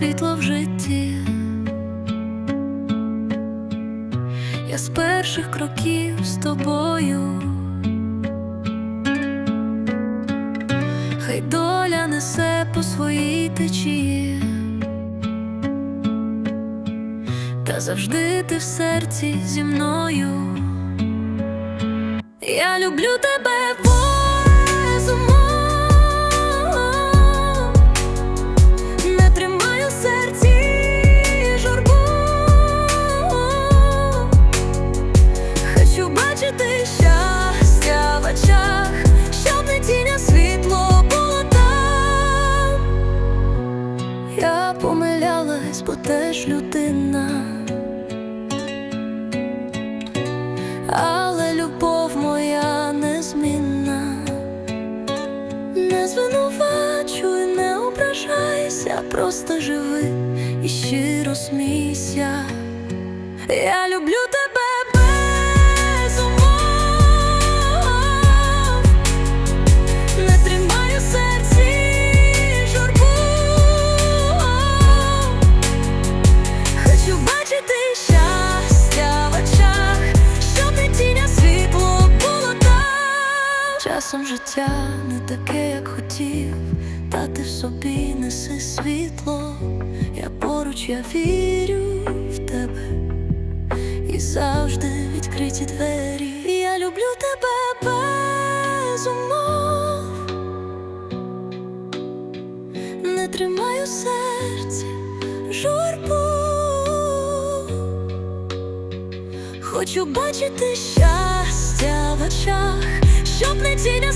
світло в житті, я з перших кроків з тобою, хай доля несе по своїй течії, та завжди ти в серці зі мною. Я люблю тебе. Помилялась, бо теж людина але любов моя незмінна. Не звинувачуй, не ображайся, просто живи і щиро смійся. Я люблю тебе Часом життя не таке, як хотів, та ти собі неси світло. Я поруч, я вірю в тебе і завжди відкриті двері. Я люблю тебе без умов, не тримаю в серці журбу. Хочу бачити щастя в очах, щоб не тіня